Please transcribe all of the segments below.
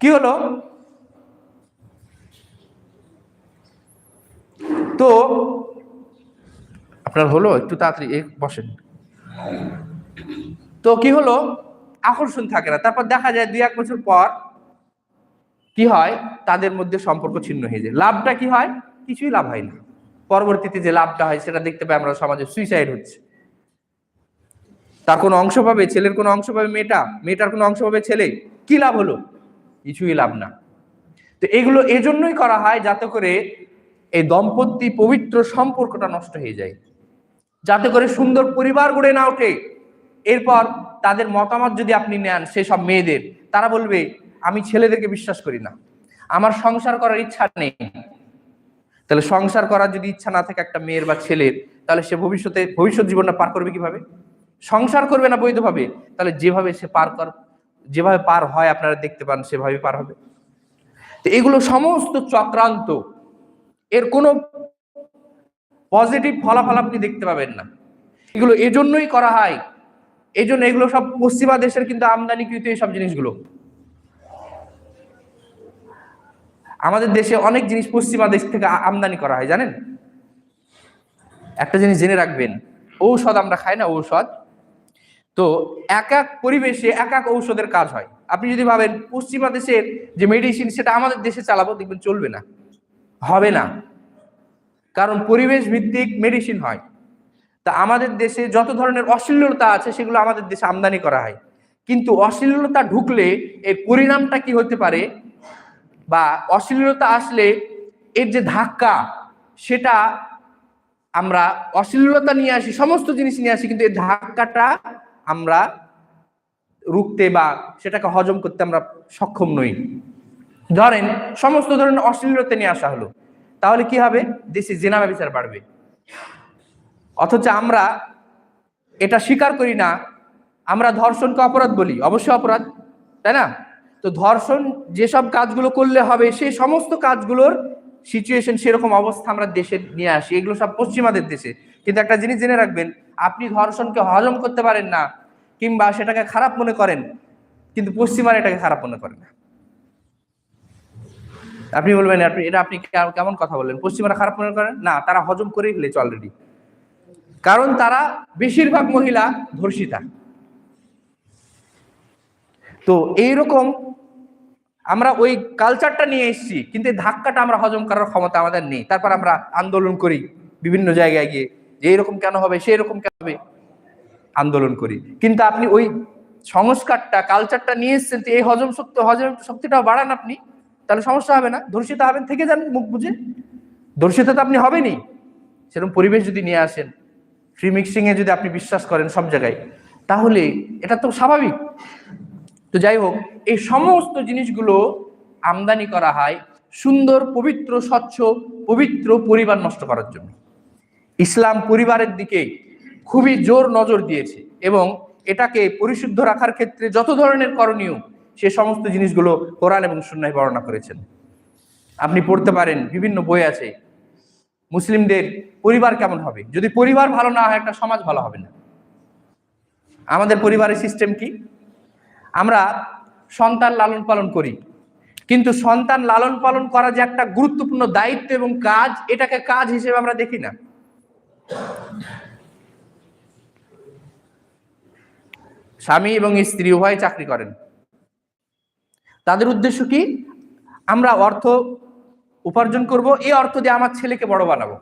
কি হলো? তো আপনার হলো? একটু তাড়াতাড়ি বসেন। তো কি হলো? আকর্ষণ থাকে না। তারপর দেখা যায় দুই এক বছর পর কি হয়? তাদের মধ্যে সম্পর্ক ছিন্ন হয়ে যায়। লাভটা কি হয়? কিছুই লাভ হয় না। পরবর্তীতে যে লাভটা হয় সেটা দেখতে পাই আমরা সমাজে সুইসাইড হচ্ছে। তার কোনো অংশ পাবে? ছেলের কোনো অংশ পাবে? মেয়েটা? মেয়েটার কোনো অংশ পাবে? ছেলে? কি লাভ হলো? কিছুই লাভ না। তো এগুলো এজন্যই করা হয় যাতে করে এই দম্পতি পবিত্র সম্পর্কটা নষ্ট হয়ে যায়। যাতে করে সুন্দর পরিবার গড়ে না ওঠে। এরপর তাদের মতামত যদি আপনি নেন সেসব মেয়েদের, তারা বলবে, আমি ছেলেদেরকে বিশ্বাস করি না। আমার সংসার করার ইচ্ছা নেই। তাহলে সংসার করার যদি ইচ্ছা না থাকে একটা মেয়ের বা ছেলের, তাহলে সে ভবিষ্যতে, ভবিষ্যৎ জীবনটা পার করবে কীভাবে? সংসার করবে না বৈধভাবে? তাহলে যেভাবে সে পার কর যেভাবে পার হয় আপনারা দেখতে পান সেভাবে পার হবে। তো এগুলো সমস্ত চক্রান্ত। এর কোনো পজিটিভ ফলাফল আপনি দেখতে পাবেন না। এগুলো এজন্যই করা হয়। এই জন্য এগুলো সব পশ্চিমা দেশের কিন্তু আমদানিকৃত এইসব জিনিসগুলো। আমাদের দেশে অনেক জিনিস পশ্চিমা দেশ থেকে আমদানি করা হয়, জানেন? একটা জিনিস জেনে রাখবেন, ঔষধ আমরা খাই না, ঔষধ। তো এক এক পরিবেশে এক এক ঔষধের কাজ হয়। আপনি যদি ভাবেন পশ্চিমা দেশের যে মেডিসিন সেটা আমাদের দেশে চালাবো, দেখবেন চলবে না। হবে না। কারণ পরিবেশ ভিত্তিক মেডিসিন হয়। তা আমাদের দেশে যত ধরনের অশ্লীলতা আছে, সেগুলো আমাদের দেশে আমদানি করা হয়। কিন্তু অশ্লীলতা ঢুকলে এর পরিণামটা কি হতে পারে? বা অশ্লীলতা আসলে এর যে ধাক্কা, সেটা আমরা অশ্লীলতা নিয়ে আসি, সমস্ত জিনিস নিয়ে আসি, কিন্তু এর ধাক্কাটা আমরা রুখতে বা সেটাকে হজম করতে আমরা সক্ষম নই। ধরেন সমস্ত ধরনের অশ্লীলতা নিয়ে আসা হলো। তাহলে কি হবে? দেশে জেনা ব্যবচার বাড়বে। অথচ আমরা এটা স্বীকার করি না। আমরা ধর্ষণকে অপরাধ বলি। অবশ্যই অপরাধ, তাই না? তো ধর্ষণ যেসব কাজগুলো করলে হবে সেই সমস্ত কাজগুলোর সিচুয়েশন সেরকম অবস্থা আমরা দেশে নিয়ে আসি। এগুলো সব পশ্চিমাদের দেশে। কিন্তু একটা জিনিস জেনে রাখবেন আপনি ধর্ষণকে হজম করতে পারেন না, কিংবা সেটাকে খারাপ মনে করেন, কিন্তু পশ্চিমারা এটাকে খারাপ মনে করে না। আপনি বলবেন, আপনি, এটা আপনি কেমন কথা বললেন? পশ্চিমারা খারাপ মনে করেন না, তারা হজম করেই ফেলেছে অলরেডি কারণ তারা বেশিরভাগ মহিলা ধর্ষিতা। তো এইরকম আমরা ওই কালচারটা নিয়ে এসেছি, কিন্তু ধাক্কাটা আমরা হজম করার ক্ষমতা আমাদের নেই। তারপর আমরা আন্দোলন করি বিভিন্ন জায়গায় গিয়ে। যে এরকম কেন হবে সেই রকম কেন হবে? আন্দোলন করি। কিন্তু আপনি ওই সংস্কারটা কালচারটা নিয়ে এসেছেন এই হজম শক্তি, হজম শক্তিটাও বাড়ান আপনি, তাহলে সমস্যা হবে না। ধর্ষিত হবেন, থেকে যান মুখ বুঝে ধর্ষিত তো আপনি হবেনই। সেরকম পরিবেশ যদি নিয়ে আসেন ফ্রি মিক্সিং এ যদি আপনি বিশ্বাস করেন সব জায়গায়, তাহলে এটা তো স্বাভাবিক। তো যাই হোক, এই সমস্ত জিনিসগুলো আমদানি করা হয় সুন্দর, পবিত্র, স্বচ্ছ, পবিত্র পরিবার নষ্ট করার জন্য। ইসলাম পরিবারের দিকে খুবই জোর নজর দিয়েছে এবং এটাকে পরিশুদ্ধ রাখার ক্ষেত্রে যত ধরনের করণীয়, সে সমস্ত জিনিসগুলো কোরআন এবং সুন্নায় বর্ণনা করেছেন। আপনি পড়তে পারেন, বিভিন্ন বই আছে। মুসলিমদের পরিবার কেমন হবে? যদি পরিবার ভালো না হয়, একটা সমাজ ভালো হবে না। আমাদের পরিবারের সিস্টেম কি? আমরা সন্তান লালন পালন করি। কিন্তু সন্তান লালন পালন করা যে একটা গুরুত্বপূর্ণ দায়িত্ব এবং কাজ, এটাকে কাজ হিসেবে আমরা দেখি না। স্বামী এবং স্ত্রী উভয় চাকরি করেন। তাদের উদ্দেশ্য কি? আমরা অর্থ উপার্জন করব, এই অর্থ দিয়ে আমার ছেলেকে বড় বানাবো।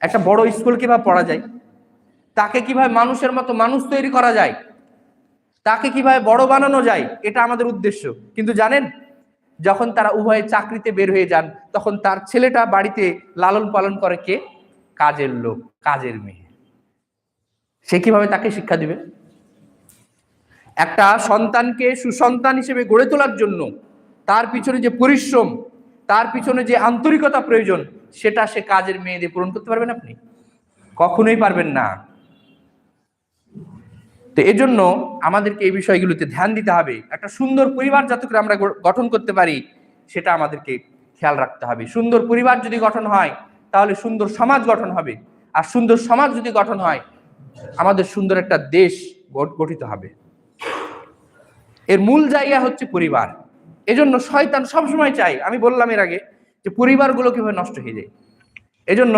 একটা বড় স্কুল কীভাবে পড়া যায়? তাকে কীভাবে মানুষের মতো মানুষ তৈরি করা যায়? তাকে কীভাবে বড় বানানো যায়? এটা আমাদের উদ্দেশ্য। কিন্তু জানেন, যখন তারা উভয়ে চাকরিতে বের হয়ে যান, তখন তার ছেলেটা বাড়িতে লালন পালন করে কে? কাজের লোক, কাজের মেয়ে। সে কীভাবে তাকে শিক্ষা দিবে? একটা সন্তানকে সুসন্তান হিসেবে গড়ে তোলার জন্য তার পিছনে যে পরিশ্রম, তার পিছনে যে আন্তরিকতা প্রয়োজন, সেটা সে কাজের মেয়ে দিয়ে পূরণ করতে পারবেন আপনি? কখনোই পারবেন না। তো এজন্য আমাদেরকে এই বিষয়গুলোতে ধ্যান দিতে হবে। একটা সুন্দর পরিবার যাতে করে আমরা গঠন করতে পারি, সেটা আমাদেরকে খেয়াল রাখতে হবে। সুন্দর পরিবার যদি গঠন হয় তাহলে সুন্দর সমাজ গঠন হবে। আর সুন্দর সমাজ যদি গঠন হয়, আমাদের সুন্দর একটা দেশ গঠিত হবে। এর মূল জায়গা হচ্ছে পরিবার। এজন্য শয়তান সবসময় চাই আমি বললাম এর আগে, যে পরিবারগুলো কীভাবে নষ্ট হয়ে যায়। এজন্য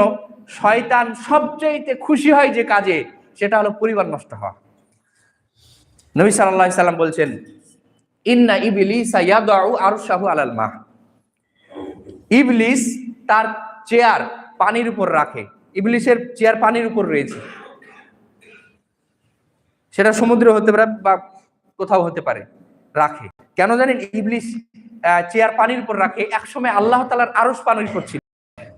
শয়তান সবচাইতে খুশি হয় যে কাজে, সেটা হলো পরিবার নষ্ট হওয়া। নবী আলাইহি সাল্লাম বলছেন, ইন্না ইবলিসা ইয়াদউ আরশাহু আলাল মা ইবলিস তার চেয়ার পানির উপর রাখে। ইবলিশের চেয়ার পানির উপর রয়েছে। সেটা সমুদ্রে হতে পারে বা কোথাও হতে পারে, রাখে। কেন জানেন? ইবলিশ চেয়ার পানির উপর রাখে। একসময় আল্লাহ তালার আরস পানির উপর ছিল।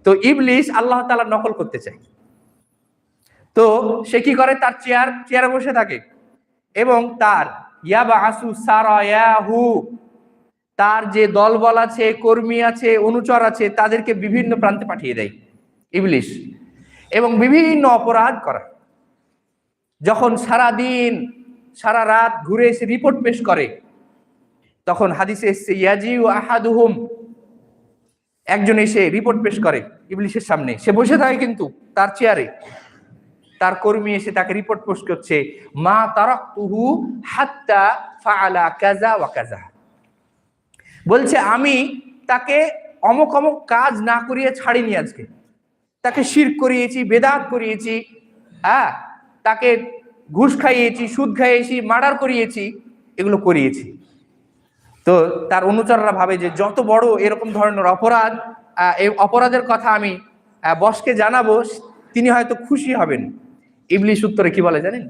তো ইবলিশ আল্লাহ তালার নকল করতে চায়। তো সে কি করে? তার চেয়ার, চেয়ারে বসে থাকে এবং তার ইয়াবা আসু সারায়াহু, তার যে দলবল আছে, কর্মী আছে, অনুচর আছে, তাদেরকে বিভিন্ন প্রান্তে পাঠিয়ে দেয়। ইবলিশ এবং বিভিন্ন অপরাধ করা। যখন সারা দিন সারা রাত ঘুরে এসে রিপোর্ট পেশ করে, তখন হাদিসে এসছে, ইয়াজিউ আহাদুহুম। একজন এসে রিপোর্ট পেশ করে ইবলিশের সামনে। সে বসে থাকে কিন্তু তার চেয়ারে। তার কর্মী এসে তাকে রিপোর্ট পোস্ট করছে, মা তারাকতুহু হাত্তা ফাআলা কাজা ওয়া কাজা বলছে, আমি তাকে অমক অমক কাজ না করিয়ে ছাড়িনি আজকে। তাকে শির করিয়েছি, বেদাত করিয়েছি হ্যাঁ? তাকে ঘুষ খাইয়েছি, সুদ খাইয়েছি, মার্ডার করিয়েছি, এগুলো করিয়েছি। তো তার অনুচররা ভাবে যে যত বড় এরকম ধরনের অপরাধ এই অপরাধের কথা আমি বসকে জানাব, তিনি হয়তো খুশি হবেন। ইবলিশ উত্তরে কি বলে জানেন?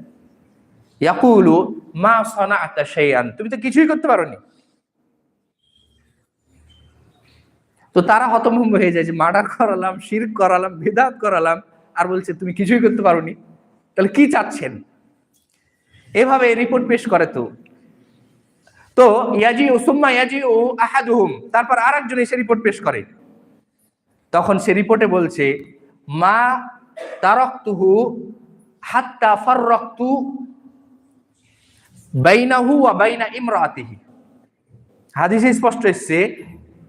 ইয়াকুলু মা সনা আতা সেইয়ান তুমি তো কিছুই করতে পারো পারোনি। তো তারা হতভম্ব হয়ে যায় যে, মার্ডার করালাম শির করালাম ভেদাত করালাম। আর বলছে, তুমি কিছুই করতে পারোনি। তাহলে কি চাচ্ছেন? এভাবে রিপোর্ট পেশ করে তো। তো ইয়াজি উসুম্মা ইয়াজি ও আহাদুহুম, তারপর আর একজন এসে রিপোর্ট পেশ করে। তখন সে রিপোর্টে বলছে, মা তারকতুহু হাত্তা ফাররাকতু বাইনাহু বাইনা ইমরাতিহি। হাদিসে স্পষ্ট এসছে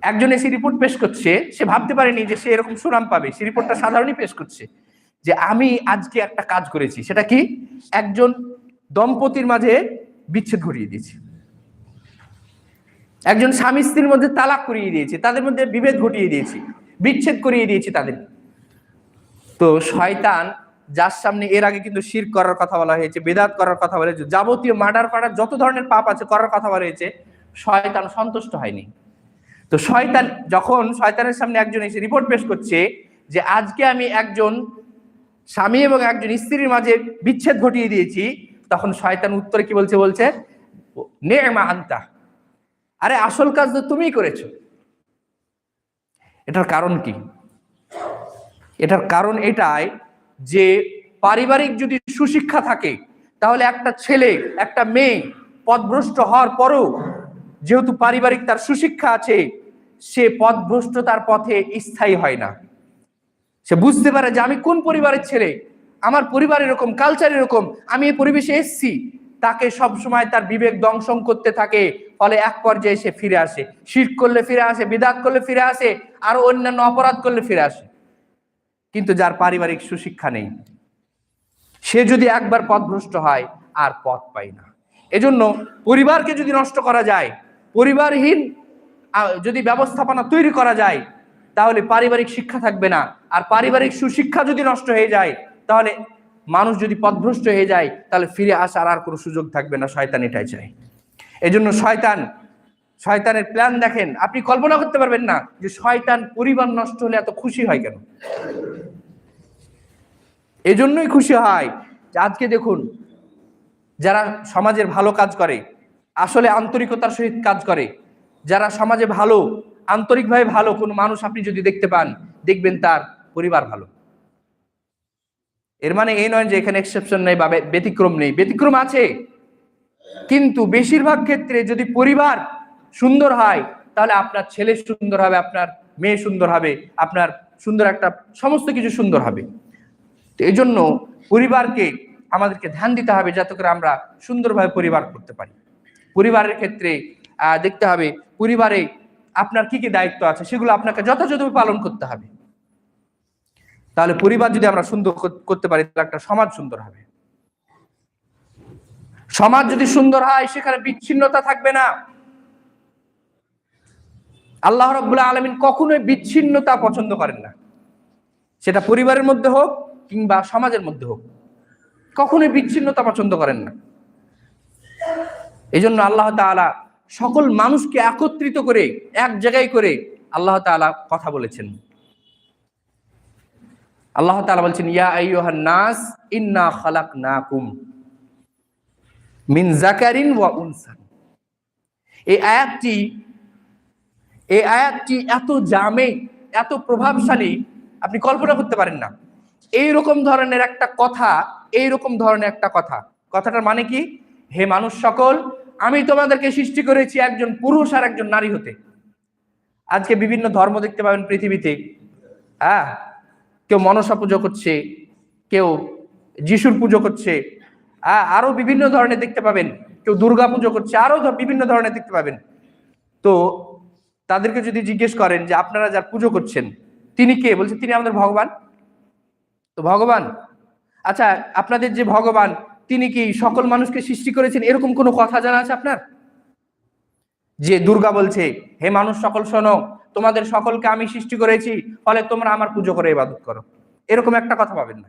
একজন এসে রিপোর্ট পেশ করছে, সে ভাবতে পারেনি যে সে এরকম সুনাম পাবে। সে রিপোর্টটা সাধারণই পেশ করছে যে আমি আজকে একটা কাজ করেছি। সেটা কি? একজন দম্পতির মাঝে বিচ্ছেদ ঘটিয়ে দিয়েছি। একজন স্বামী স্ত্রীর মধ্যে তালাক করিয়ে দিয়েছি, তাদের মধ্যে বিভেদ ঘটিয়ে দিয়েছি, বিচ্ছেদ করিয়ে দিয়েছি তাদের। তো শয়তান যার সামনে এর আগে কিন্তু শির করার কথা বলা হয়েছে, বেদাত করার কথা বলা হয়েছে, যাবতীয় মার্ডার ফাডার যত ধরনের পাপ আছে করার কথা বলা হয়েছে, শয়তান সন্তুষ্ট হয়নি। তো শয়তান, যখন শয়তানের সামনে একজন এসে রিপোর্ট পেশ করছে যে আজকে আমি একজন স্বামী এবং একজন স্ত্রীর মাঝে বিচ্ছেদ ঘটিয়ে দিয়েছি, তখন শয়তান উত্তরে কি বলছে? বলছে নেমা আন্তা। আরে, আসল কাজ তো তুমিই করেছ। এটার কারণ কি? এটার কারণ এটাই যে পারিবারিক যদি সুশিক্ষা থাকে, তাহলে একটা ছেলে, একটা মেয়ে পথভ্রষ্ট হওয়ার পরও যেহেতু পারিবারিক তার সুশিক্ষা আছে সে পথভ্রষ্টতার পথে স্থায়ী হয় না। সে বুঝতে পারে যে আমি কোন পরিবারের ছেলে, আমার পরিবার এরকম কালচার এরকম, আমি এই পরিবেশে এসছি। তাকে সব সময় তার বিবেক দংশন করতে থাকে, ফলে এক পর্যায়ে সে ফিরে আসে। শির করলে ফিরে আসে, বিদাত করলে ফিরে আসে, আর অন্যান্য অপরাধ করলে ফিরে আসে। কিন্তু যার পারিবারিক সুশিক্ষা নেই, সে যদি একবার পথভ্রষ্ট হয়, আর পথ পায় না। এজন্য পরিবারকে যদি নষ্ট করা যায়, পরিবারহীন যদি ব্যবস্থাপনা তৈরি করা যায়, তাহলে পারিবারিক শিক্ষা থাকবে না। আর পারিবারিক সুশিক্ষা যদি নষ্ট হয়ে যায়, তাহলে মানুষ যদি পথভ্রষ্ট হয়ে যায়, তাহলে ফিরে আসার আর কোনো সুযোগ থাকবে না, শয়তান এটাই চায়। এজন্য শয়তান, শয়তানের প্ল্যান দেখেন, আপনি কল্পনা করতে পারবেন না যে শয়তান পরিবার নষ্ট হলে এত খুশি হয় কেন? এজন্যই খুশি হয়। যে আজকে দেখুন, যারা সমাজের ভালো কাজ করে, আসলে আন্তরিকতার সহিত কাজ করে যারা সমাজে ভালো, আন্তরিকভাবে ভালো, কোনো মানুষ আপনি যদি দেখতে পান, দেখবেন তার পরিবার ভালো। এর মানে এই নয় যে এখানে এক্সেপশন নেই বা ব্যতিক্রম নেই। ব্যতিক্রম আছে। কিন্তু বেশিরভাগ ক্ষেত্রে যদি পরিবার সুন্দর হয়, তাহলে আপনার ছেলে সুন্দর হবে, আপনার মেয়ে সুন্দর হবে, আপনার সুন্দর একটা সমস্ত কিছু সুন্দর হবে। এই জন্য পরিবারকে আমাদেরকে ধ্যান দিতে হবে যাতে করে আমরা সুন্দরভাবে পরিবার করতে পারি। পরিবারের ক্ষেত্রে দেখতে হবে। পরিবারে আপনার কি কি দায়িত্ব আছে সেগুলো আপনাকে যথাযথভাবে পালন করতে হবে। তাহলে পরিবার যদি আমরা সুন্দর করতে পারি, তাহলে একটা সমাজ সুন্দর হবে। সমাজ যদি সুন্দর হয়, সেখানে বিচ্ছিন্নতা থাকবে না। আল্লাহ রব্বুল্লাহ আলমিন কখনোই বিচ্ছিন্নতা পছন্দ করেন না। সেটা পরিবারের মধ্যে হোক কিংবা সমাজের মধ্যে হোক। কখনোই বিচ্ছিন্নতা পছন্দ করেন না। এই জন্য আল্লাহ তাআলা সকল মানুষকে একত্রিত করে, এক জায়গায় করে আল্লাহ তাআলা কথা বলেছেন। আল্লাহ তাআলা বলছেন, ইয়া আইয়ুহান নাস, ইন্না খালাকনাকুম মিন জাকারিন ওয়া উনসান। এই আয়াতটি এই আয়াতটি এত জামে, এত প্রভাবশালী, আপনি কল্পনা করতে পারেন না। এই রকম ধরনের একটা কথা এই রকম ধরনের একটা কথা। কথাটার মানে কি? হে মানুষ সকল আমি তোমাদেরকে সৃষ্টি করেছি একজন পুরুষ আর একজন নারী হতে। আজকে বিভিন্ন ধর্ম দেখতে পাবেন পৃথিবীতে। হ্যাঁ কেউ মনসা পুজো করছে, কেউ যিশুর পুজো করছে। হ্যাঁ আরও বিভিন্ন ধরনের দেখতে পাবেন। কেউ দুর্গা পুজো করছে, আরও বিভিন্ন ধরনের দেখতে পাবেন। তো তাদেরকে যদি জিজ্ঞেস করেন যে আপনারা যার পুজো করছেন, তিনি কে? বলছে, তিনি আমাদের ভগবান। তো ভগবান। আচ্ছা আপনাদের যে ভগবান তিনি কি সকল মানুষকে সৃষ্টি করেছেন? এরকম কোনো কথা জানা আছে আপনার? যে দুর্গা বলছে, হে মানুষ, সকল শোনো, তোমাদের সকলকে আমি সৃষ্টি করেছি, ফলে তোমরা আমার পুজো করে ইবাদত করো। এরকম একটা কথা পাবেন না।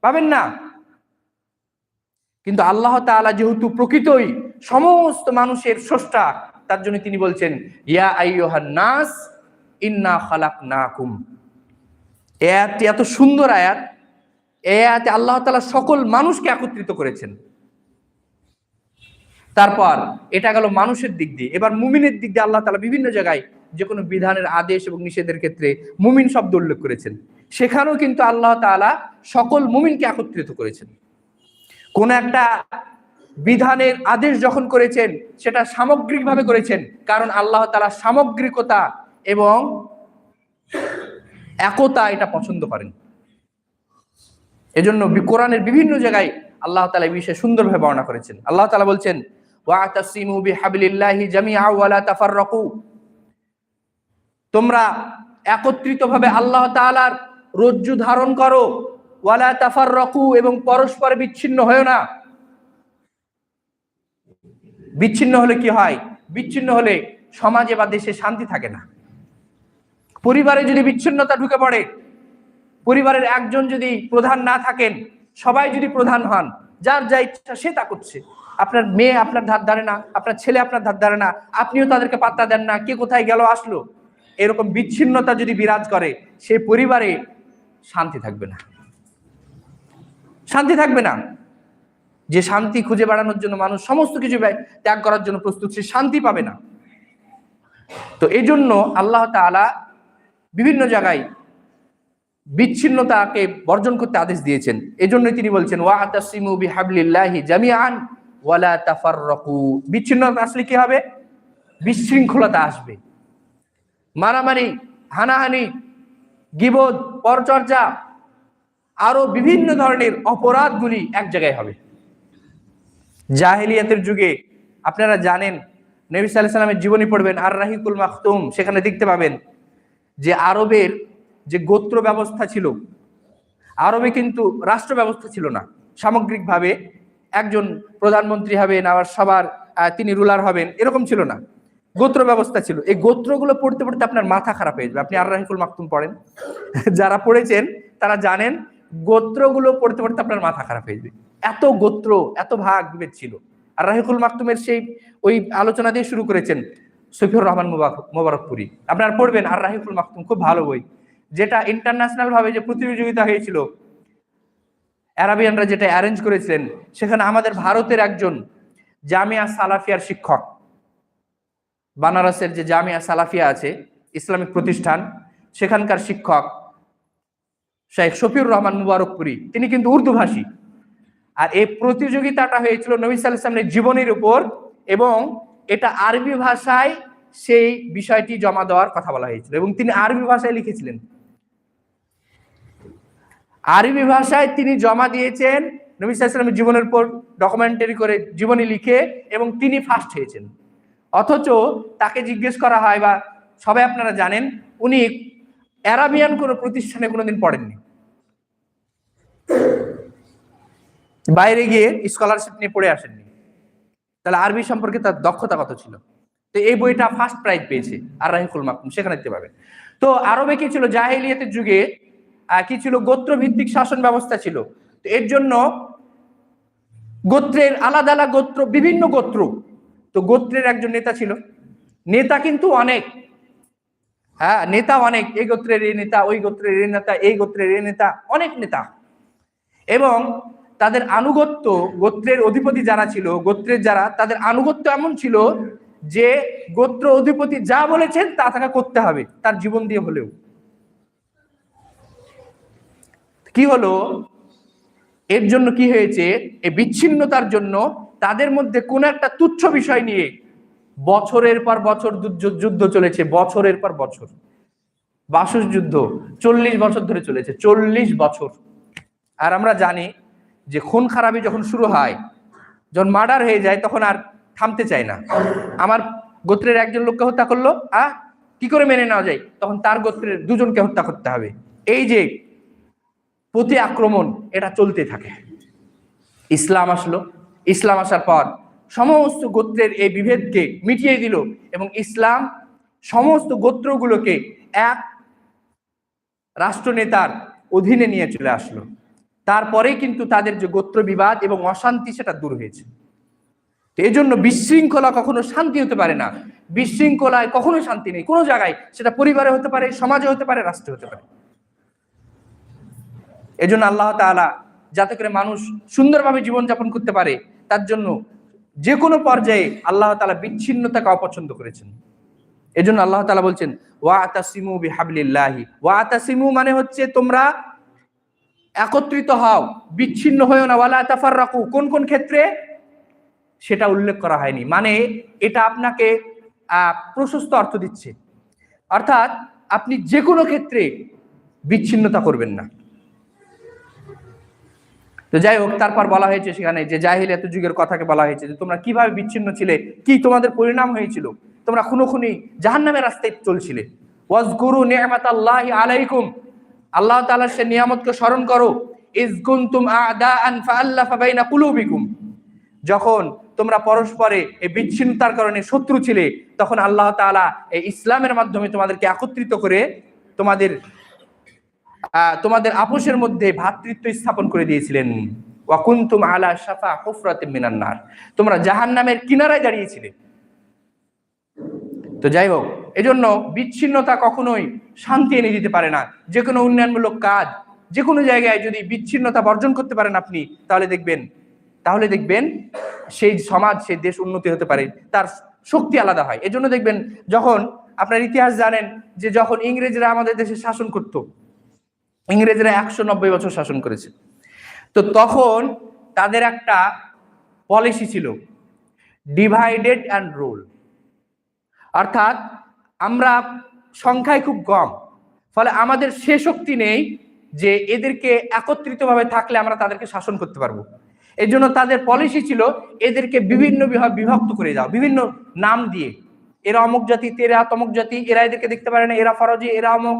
পাবেন না? কিন্তু আল্লাহ তাআলা যেহেতু প্রকৃতই সমস্ত মানুষের স্রষ্টা, তার জন্য তিনি বলছেন, ইয়া আইয়ুহান নাস, ইন্না খালাকনাকুম। এই আয়াতটি এত সুন্দর আয়াত আয়াতে আল্লাহ তাআলা সকল মানুষকে একত্রিত করেছেন। তারপর এটা গেল মানুষের দিক দিয়ে। এবার মুমিনের দিক দিয়ে আল্লাহ তালা বিভিন্ন জায়গায় যে কোনো বিধানের আদেশ এবং নিষেধের ক্ষেত্রে মুমিন শব্দ উল্লেখ করেছেন। সেখানেও কিন্তু আল্লাহ তাআলা সকল মুমিনকে একত্রিত করেছেন। কোন একটা বিধানের আদেশ যখন করেছেন, সেটা সামগ্রিকভাবে করেছেন, কারণ আল্লাহ তাআলা সামগ্রিকতা এবং একতা এটা পছন্দ করেন। এজন্য কোরআনের বিভিন্ন জায়গায় আল্লাহ তালা এই বিষয়ে সুন্দরভাবে বর্ণনা করেছেন। আল্লাহ তালা বলছেন ওয়াতাসিমু বিহাবলিল্লাহি জামিআ ওয়ালা তোমরা একত্রিতভাবে আল্লাহ তাআলার রজ্জু ধারণ করো ওয়ালা তাফাররাকু এবং পরস্পর বিচ্ছিন্ন হয়েও না। বিচ্ছিন্ন হলে কি হয়? বিচ্ছিন্ন হলে সমাজে বা দেশে শান্তি থাকে না। পরিবারে যদি বিচ্ছিন্নতা ঢুকে পড়ে পরিবারের একজন যদি প্রধান না থাকেন, সবাই যদি প্রধান হন, যার যা ইচ্ছা সে তা করছে। আপনার মেয়ে আপনার ধার ধারে না, আপনার ছেলে আপনার ধার ধারে না, আপনিও তাদেরকে পাত্তা দেন না, কে কোথায় গেল, আসলো। এরকম বিচ্ছিন্নতা যদি বিরাজ করে, সে পরিবারে শান্তি থাকবে না। শান্তি থাকবে না। যে শান্তি খুঁজে বেড়ানোর জন্য মানুষ সমস্ত কিছু ত্যাগ করার জন্য প্রস্তুত, সে শান্তি পাবে না। তো এই জন্য আল্লাহ তাআলা বিভিন্ন জায়গায় বিচ্ছিন্নতাকে বর্জন করতে আদেশ দিয়েছেন। এজন্যই তিনি বলছেন, ওয়া জামিআন ওয়ালা বিচ্ছিন্নতা আসলে কি হবে? বিশৃঙ্খলতা আসবে। মারামারি, হানাহানি, গিবদ, পরচর্চা, আরও বিভিন্ন ধরনের অপরাধগুলি এক জায়গায় হবে। জাহেলিয়াতের যুগে আপনারা জানেন, নবী সাল্লাহ সাল্লামের জীবনী পড়বেন আর রাহিকুল মাখতুম, সেখানে দেখতে পাবেন যে আরবের যে গোত্র ব্যবস্থা ছিল, আরবে কিন্তু রাষ্ট্র ব্যবস্থা ছিল না। সামগ্রিকভাবে একজন প্রধানমন্ত্রী হবেন, আবার সবার তিনি রুলার হবেন, এরকম ছিল না। গোত্র ব্যবস্থা ছিল। এই গোত্রগুলো পড়তে পড়তে আপনার মাথা খারাপ হয়ে যাবে। আপনি আর রাহিকুল মাকতুম পড়েন। যারা পড়েছেন, তারা জানেন, গোত্রগুলো পড়তে পড়তে আপনার মাথা খারাপ হয়ে যাবে। এত গোত্র, এত ভাগ বিভেদ ছিল। আর রাহিকুল মাকতুমের সেই, ওই আলোচনা দিয়ে শুরু করেছেন সফিউর রহমান মুবারক- মোবারকপুরি। আপনারা পড়বেন, আর রাহিকুল মাকতুম খুব ভালো বই। যেটা ইন্টারন্যাশনাল ভাবে যে প্রতিযোগিতা হয়েছিল অ্যারাবিয়ানরা যেটা অ্যারেঞ্জ করেছিলেন, সেখানে আমাদের ভারতের একজন জামিয়া সালাফিয়ার শিক্ষক। বানারসের যে জামিয়া সালাফিয়া আছে, ইসলামিক প্রতিষ্ঠান, সেখানকার শিক্ষক শেখ শফিউর রহমান মুবারকপুরি, তিনি কিন্তু উর্দু ভাষী। আর এই প্রতিযোগিতাটা হয়েছিল নবী সাল্লামের জীবনের উপর এবং এটা আরবি ভাষায় সেই বিষয়টি জমা দেওয়ার কথা বলা হয়েছিল এবং তিনি আরবি ভাষায় লিখেছিলেন। আরবি ভাষায় তিনি জমা দিয়েছেন, নবী জীবনের উপর ডকুমেন্টারি করে জীবনী লিখে এবং তিনি ফার্স্ট হয়েছেন। অথচ তাকে জিজ্ঞেস করা হয় বা সবাই আপনারা জানেন, উনি অ্যারাবিয়ান কোনো প্রতিষ্ঠানে কোনোদিন পড়েননি। বাইরে গিয়ে স্কলারশিপ নিয়ে পড়ে আসেননি। তাহলে আরবি সম্পর্কে তার দক্ষতা কত ছিল? তো এই বইটা ফার্স্ট প্রাইজ পেয়েছে আর রাহিকুল মাকুম সেখানে দেখতে পাবেন। তো আরবে কি ছিল? জাহেলিয়াতের যুগে কি ছিল? গোত্র ভিত্তিক শাসন ব্যবস্থা ছিল। তো এর জন্য গোত্রের আলাদা আলাদা গোত্র, বিভিন্ন গোত্র। তো গোত্রের একজন নেতা ছিল। নেতা কিন্তু অনেক। হ্যাঁ নেতা অনেক। এই গোত্রের এই নেতা, ওই গোত্রের এই নেতা, এই গোত্রের এই নেতা, অনেক নেতা। এবং তাদের আনুগত্য গোত্রের অধিপতি যারা ছিল, গোত্রের যারা, তাদের আনুগত্য এমন ছিল যে গোত্র অধিপতি যা বলেছেন তা তাকে করতে হবে, তার জীবন দিয়ে হলেও। কি হলো? এর জন্য কি হয়েছে? এই বিচ্ছিন্নতার জন্য তাদের মধ্যে কোন একটা তুচ্ছ বিষয় নিয়ে বছরের পর বছর যুদ্ধ- চলেছে, বছরের পর বছর। বাসুস যুদ্ধ চল্লিশ বছর ধরে চলেছে, চল্লিশ বছর। আর আমরা জানি যে খুন খারাপি যখন শুরু হয়, যখন মার্ডার হয়ে যায়, তখন আর থামতে চায় না। আমার গোত্রের একজন লোককে হত্যা করল আ কি করে মেনে নেওয়া যায়? তখন তার গোত্রের দুজনকে হত্যা করতে হবে। এই যে প্রতি আক্রমণ এটা চলতে থাকে। ইসলাম আসলো। ইসলাম আসার পর সমস্ত গোত্রের এই বিভেদকে মিটিয়ে দিল এবং ইসলাম সমস্ত গোত্রগুলোকে এক রাষ্ট্রনেতার অধীনে নিয়ে চলে আসলো। তারপরে কিন্তু তাদের যে গোত্র বিবাদ এবং অশান্তি সেটা দূর হয়েছে। তো এই জন্য বিশৃঙ্খলা কখনো শান্তি হতে পারে না। বিশৃঙ্খলায় কখনো শান্তি নেই। কোনো জায়গায় সেটা পরিবারে হতে পারে, সমাজে হতে পারে, রাষ্ট্রে হতে পারে। এজন্য আল্লাহ তাআলা যাতে করে মানুষ সুন্দরভাবে জীবনযাপন করতে পারে, তার জন্য যে কোনো পর্যায়ে আল্লাহ তাআলা বিচ্ছিন্নতাকে অপছন্দ করেছেন। এজন্য আল্লাহ তালা বলছেন ওয়া আতাসিমু বিহাবলিল্লাহি। ওয়া আতাসিমু মানে হচ্ছে তোমরা একত্রিত হও, বিচ্ছিন্ন হয়েও না। ওয়ালা তাফাররাকু। কোন কোন ক্ষেত্রে? সেটা উল্লেখ করা হয়নি। মানে এটা আপনাকে প্রশস্ত অর্থ দিচ্ছে। অর্থাৎ আপনি যে কোনো ক্ষেত্রে বিচ্ছিন্নতা করবেন না। তো যাই হোক, তারপর বলা হয়েছে সেখানে যে জাহিলিয়াত যুগের কথাকে বলা হয়েছে যে তোমরা কীভাবে বিচ্ছিন্ন ছিলে? কি তোমাদের পরিণাম হয়েছিল? তোমরা খুনো খুনি জাহান্নামের রাস্তায় চলছিলে। ওয়াজগুরু নিয়ামাত আল্লাহ আলাইকুম। আল্লাহ তাআলার সে নিয়ামতকে স্মরণ করো। যখন তোমরা পরস্পরে এই বিচ্ছিন্নতার কারণে শত্রু ছিলে, তখন আল্লাহ তাআলা এই ইসলামের মাধ্যমে তোমাদেরকে একত্রিত করে তোমাদের তোমাদের আপোষের মধ্যে ভ্রাতৃত্ব স্থাপন করে দিয়েছিলেন। ওয়াকুন্তুম আলা শাফা হুফরাতে মিনান্নার তোমরা জাহান্নামের কিনারায় দাঁড়িয়েছিলে। তো যাই হোক, এজন্য বিচ্ছিন্নতা কখনোই শান্তি এনে দিতে পারে না। যে কোনো উন্নয়নমূলক কাজ যে কোনো জায়গায় যদি বিচ্ছিন্নতা বর্জন করতে পারেন আপনি, তাহলে দেখবেন তাহলে দেখবেন সেই সমাজ, সেই দেশ উন্নতি হতে পারে, তার শক্তি আলাদা হয়। এজন্য দেখবেন, যখন আপনার ইতিহাস জানেন যে যখন ইংরেজরা আমাদের দেশে শাসন করত ইংরেজরা একশো নব্বই বছর শাসন করেছে। তো তখন তাদের একটা পলিসি ছিল ডিভাইডেড অ্যান্ড রুল অর্থাৎ আমরা সংখ্যায় খুব কম, ফলে আমাদের সে শক্তি নেই যে এদেরকে একত্রিতভাবে থাকলে আমরা তাদেরকে শাসন করতে পারব। এর জন্য তাদের পলিসি ছিল, এদেরকে বিভিন্ন বিভাগ বিভক্ত করে যাও বিভিন্ন নাম দিয়ে। এরা অমুক জাতি তেরা তমুক জাতি, এরা এদেরকে দেখতে পারে না, এরা ফরজি, এরা অমুক।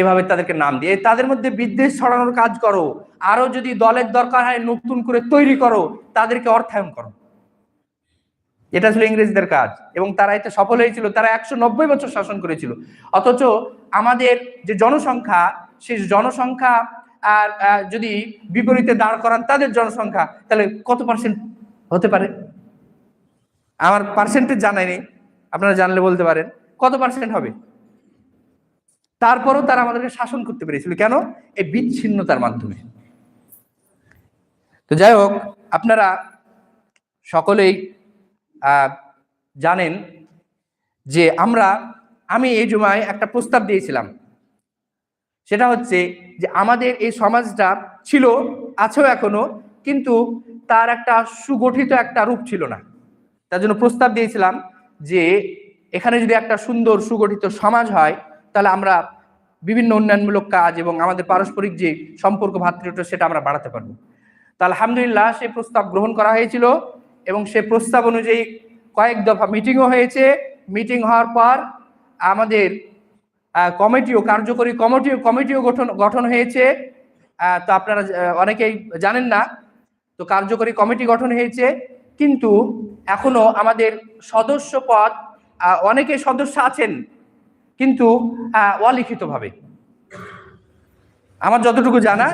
এভাবে তাদেরকে নাম দিয়ে তাদের মধ্যে বিদ্বেষ ছড়ানোর কাজ করো। আরও যদি দলের দরকার হয়, নতুন করে তৈরি করো, তাদেরকে অর্থায়ন করো। এটা ছিল ইংরেজদের কাজ এবং তারা এতে সফল হয়েছিল। তারা একশো নব্বই বছর শাসন করেছিল। অথচ আমাদের যে জনসংখ্যা, সেই জনসংখ্যা আর যদি বিপরীতে দাঁড় করান তাদের জনসংখ্যা, তাহলে কত পার্সেন্ট হতে পারে? আমার পার্সেন্টেজ জানাই নেই আপনারা জানলে বলতে পারেন। কত পার্সেন্ট হবে? তারপরও তারা আমাদেরকে শাসন করতে পেরেছিল। কেন? এই বিচ্ছিন্নতার মাধ্যমে। তো যাই হোক, আপনারা সকলেই জানেন যে আমরা, আমি এই জুমায় একটা প্রস্তাব দিয়েছিলাম। সেটা হচ্ছে যে আমাদের এই সমাজটা ছিল, আছেও এখনও, কিন্তু তার একটা সুগঠিত একটা রূপ ছিল না। তার জন্য প্রস্তাব দিয়েছিলাম যে এখানে যদি একটা সুন্দর সুগঠিত সমাজ হয় তাহলে আমরা বিভিন্ন উন্নয়নমূলক কাজ এবং আমাদের পারস্পরিক যে সম্পর্ক ভাতৃত্ব সেটা আমরা বাড়াতে পারব। তা আলহামদুলিল্লাহ সেই প্রস্তাব গ্রহণ করা হয়েছিল এবং সে প্রস্তাব অনুযায়ী কয়েক দফা মিটিংও হয়েছে। মিটিং হওয়ার পর আমাদের কমিটিও, কার্যকরী কমিটিও কমিটিও গঠন গঠন হয়েছে। তো আপনারা অনেকেই জানেন না, তো কার্যকরী কমিটি গঠন হয়েছে। কিন্তু এখনও আমাদের সদস্য পদ অনেকে সদস্য আছেন কিন্তু অলিখিতভাবে। আমার যতটুকু জানা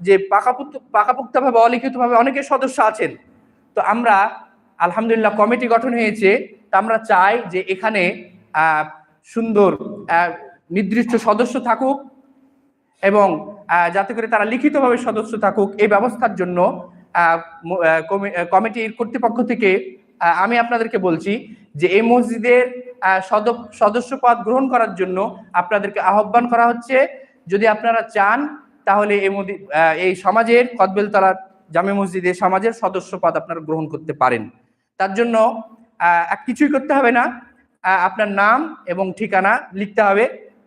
যে পাকাপুক্ত পাকাপুক্তভাবে, অলিখিতভাবে অনেকে সদস্য আছেন। তো আমরা, আলহামদুলিল্লাহ, কমিটি গঠন হয়েছে। তো আমরা চাই যে এখানে সুন্দর নির্দিষ্ট সদস্য থাকুক এবং যাতে করে তারা লিখিতভাবে সদস্য থাকুক। এই ব্যবস্থার জন্য কমিটির কর্তৃপক্ষ থেকে আমি আপনাদেরকে বলছি যে এই মসজিদের সদস্য পদ গ্রহণ করার জন্য আপনাদেরকে আহ্বান করা হচ্ছে, যদি আপনারা চান, তাহলে এই এই সমাজের কদবেলতলা জামে মসজিদে সমাজের সদস্য পদ আপনারা গ্রহণ করতে পারেন। তার জন্য কিছুই করতে হবে না। আপনার নাম এবং ঠিকানা লিখতে হবে।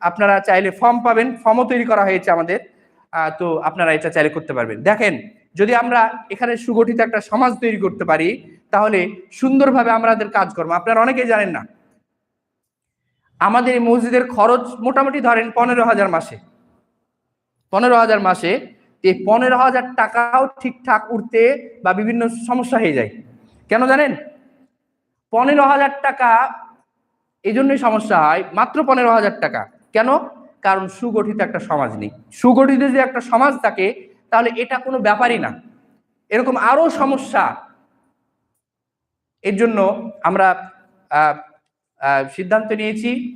আপনারা চাইলে ফর্ম পাবেন, ফর্মও তৈরি করা হয়েছে আমাদের। তো আপনারা এটা চাইলে করতে পারবেন। দেখেন, যদি আমরা এখানে সুগঠিত একটা সমাজ তৈরি করতে পারি তাহলে সুন্দরভাবে আমাদের কাজ করব। আপনারা অনেকেই জানেন না। আমাদের এই মসজিদের খরচ মোটামুটি ধরেন পনেরো হাজার মাসে। পনেরো হাজার মাসে এই পনেরো হাজার টাকাও ঠিকঠাক উঠতে বা বিভিন্ন সমস্যা হয়ে যায়। কেন জানেন? পনেরো হাজার টাকা এই জন্যই সমস্যা হয়, মাত্র পনেরো হাজার টাকা। কেন? কারণ সুগঠিত একটা সমাজ নেই। সুগঠিত যদি একটা সমাজ থাকে, তাহলে এটা কোনো ব্যাপারই না। এরকম আরও সমস্যা এর জন্য আমরা সিদ্ধান্ত নিয়েছি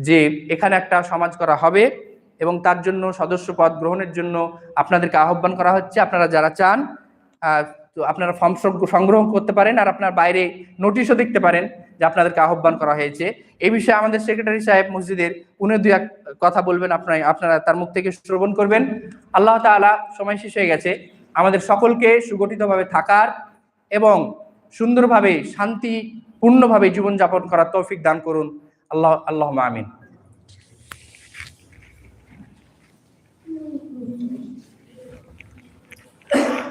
যে এখানে একটা সমাজ করা হবে এবং তার জন্য সদস্য পদ গ্রহণের জন্য আপনাদেরকে আহ্বান করা হচ্ছে। আপনারা যারা চান তো আপনারা ফর্ম সংগ্র- সংগ্রহ করতে পারেন আর আপনার বাইরে নোটিশও দেখতে পারেন যে আপনাদেরকে আহ্বান করা হয়েছে। এই বিষয়ে আমাদের সেক্রেটারি সাহেব মসজিদের উনি দুই এক কথা বলবেন, আপনার, আপনারা তার মুখ থেকে শ্রবণ করবেন। আল্লাহ তাআলা সময় শেষ হয়ে গেছে। আমাদের সকলকে সুগঠিতভাবে থাকার এবং সুন্দরভাবে শান্তিপূর্ণভাবে জীবনযাপন করার তৌফিক দান করুন। আল্লাহ আল্লাহ আমিন।